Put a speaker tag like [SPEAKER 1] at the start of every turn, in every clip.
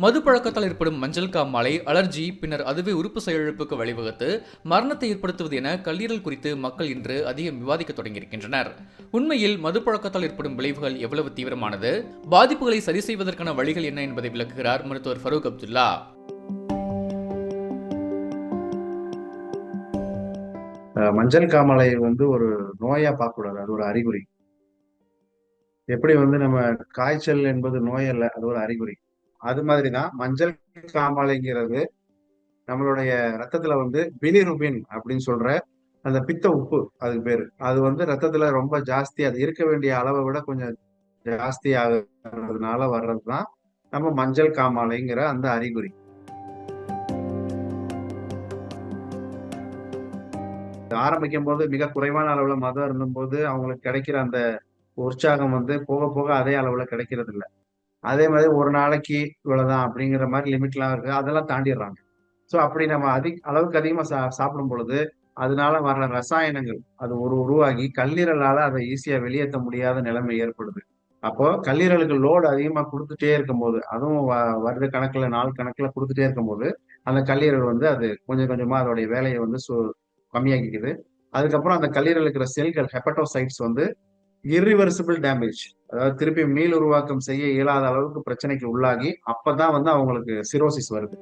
[SPEAKER 1] மது பழக்கத்தால் ஏற்படும் மஞ்சள் காமாலை அலர்ஜி பின்னர் அதுவே உறுப்பு செயலிழப்புக்கு வழிவகுத்து மரணத்தை ஏற்படுத்துவது என கல்லீரல் குறித்து மக்கள் இன்று அதிகம் விவாதிக்க தொடங்கியிருக்கின்றனர். உண்மையில் மது பழக்கத்தால் ஏற்படும் விளைவுகள் எவ்வளவு தீவிரமானது? பாதிப்புகளை சரி செய்வதற்கான வழிகள் என்ன என்பதை விளக்குகிறார் மருத்துவர் ஃபரூக் அப்துல்லா.
[SPEAKER 2] அஹ் மஞ்சள் காமாலை வந்து ஒரு நோயா பார்க்கக்கூடாது அது ஒரு அறிகுறி. எப்படி வந்து நம்ம காய்ச்சல் என்பது நோய் அல்ல அது ஒரு அறிகுறி. அது மாதிரிதான் மஞ்சள் காமாலைங்கிறது நம்மளுடைய ரத்தத்துல வந்து பிலிருபின் அப்படின்னு சொல்ற அந்த பித்த உப்பு அதுக்கு பேரு. அது வந்து ரத்தத்துல ரொம்ப ஜாஸ்தி அது இருக்க வேண்டிய அளவை விட கொஞ்சம் ஜாஸ்தி ஆகுறதுனால வர்றதுதான் நம்ம மஞ்சள் காமாலைங்கிற அந்த அறிகுறி. ஆரம்பிக்கும் போது மிக குறைவான அளவுல மதம் இருந்தும்போது அவங்களுக்கு கிடைக்கிற அந்த உற்சாகம் வந்து போக போக அதே அளவுல கிடைக்கிறது இல்ல அதே மாதிரி ஒரு நாளைக்கு இவ்வளவுதான் அப்படிங்கிற மாதிரி லிமிட்லாம் இருக்கு. அதெல்லாம் தாண்டிடுறாங்க. ஸோ அப்படி நம்ம அதிக அளவுக்கு அதிகமாக சா சாப்பிடும் பொழுது அதனால வர்ற ரசாயனங்கள் அது ஒரு உருவாகி கல்லீரலால் அதை ஈஸியாக வெளியேற்ற முடியாத நிலைமை ஏற்படுது. அப்போ கல்லீரலுக்கு லோடு அதிகமாக கொடுத்துட்டே இருக்கும்போது அதுவும் வ- வருட கணக்கில் நாள் கணக்கில் கொடுத்துட்டே இருக்கும்போது அந்த கல்லீரல் வந்து அது கொஞ்சம் கொஞ்சமாக அதோடைய வேலையை வந்து சு- கம்மியாக்கிக்குது. அதுக்கப்புறம் அந்த கல்லீரல் இருக்கிற செல்கள் ஹெப்படோசைட்ஸ் வந்து இர்ரிவர்சிபிள் டேமேஜ் அதாவது திருப்பி மீள் உருவாக்கம் செய்ய இயலாத அளவுக்கு பிரச்சனைக்கு உள்ளாகி அப்பதான் வந்து அவங்களுக்கு சிரோசிஸ் வருது.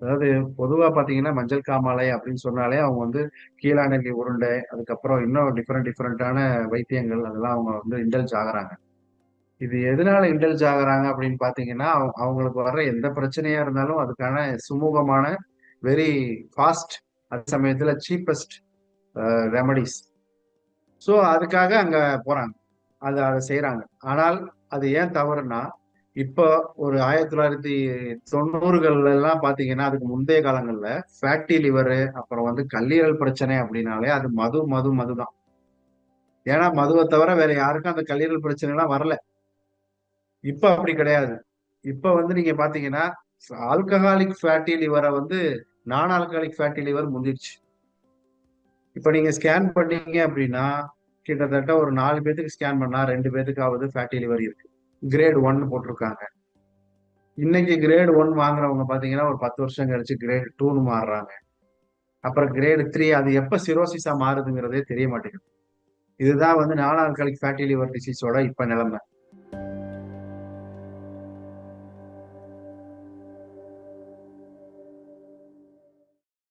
[SPEAKER 2] அதாவது பொதுவா பாத்தீங்கன்னா மஞ்சள் காமாலை அப்படின்னு சொன்னாலே அவங்க வந்து கீழாநெல்லி உருண்டை அதுக்கப்புறம் இன்னும் டிஃப்ரெண்ட் டிஃப்ரெண்டான வைத்தியங்கள் அதெல்லாம் அவங்க வந்து இன்டல்ஜ் ஆகுறாங்க. இது எதனால இன்டெல்ஜ் ஆகுறாங்க அப்படின்னு பாத்தீங்கன்னா அவங்களுக்கு வர்ற எந்த பிரச்சனையா இருந்தாலும் அதுக்கான சுமூகமான வெரி ஃபாஸ்ட் அதே சமயத்தில் சீப்பஸ்ட் ரெமடிஸ் ஸோ அதுக்காக அங்கே போகிறாங்க அது அதை செய்கிறாங்க ஆனால் அது ஏன் தவறுனா இப்போ ஒரு ஆயிரத்தி தொள்ளாயிரத்தி தொண்ணூறுகள்லாம் பார்த்தீங்கன்னா அதுக்கு முந்தைய காலங்களில் ஃபேட்டி லிவர் அப்புறம் வந்து கல்லீரல் பிரச்சனை அப்படின்னாலே அது மது மது மது தான். ஏன்னா மதுவை தவிர வேற யாருக்கும் அந்த கல்லீரல் பிரச்சனைலாம் வரல. இப்போ அப்படி கிடையாது. இப்போ வந்து நீங்க பாத்தீங்கன்னா ஆல்கஹாலிக் ஃபேட்டி லிவரை வந்து நான் ஆல்கஹாலிக் ஃபேட்டி லிவர் முந்திருச்சு. இப்ப நீங்க ஸ்கேன் பண்ணீங்க அப்படின்னா கிட்டத்தட்ட ஒரு நாலு பேத்துக்கு ஸ்கேன் பண்ணா ரெண்டு பேத்துக்காவது ஃபேட்டி லிவர் இருக்கு. கிரேட் ஒன் போட்டிருக்காங்க. இன்னைக்கு கிரேட் ஒன் வாங்குறவங்க பாத்தீங்கன்னா ஒரு பத்து வருஷம் கழிச்சு கிரேட் டூன்னு மாறுறாங்க. அப்புறம் கிரேடு த்ரீ அது எப்ப சிரோசிஸா மாறுதுங்கிறதே தெரிய மாட்டேங்குது. இதுதான் வந்து நான் ஆல்கஹாலிக் ஃபேட்டி லிவர் டிசீஸோட இப்ப நிலைமை.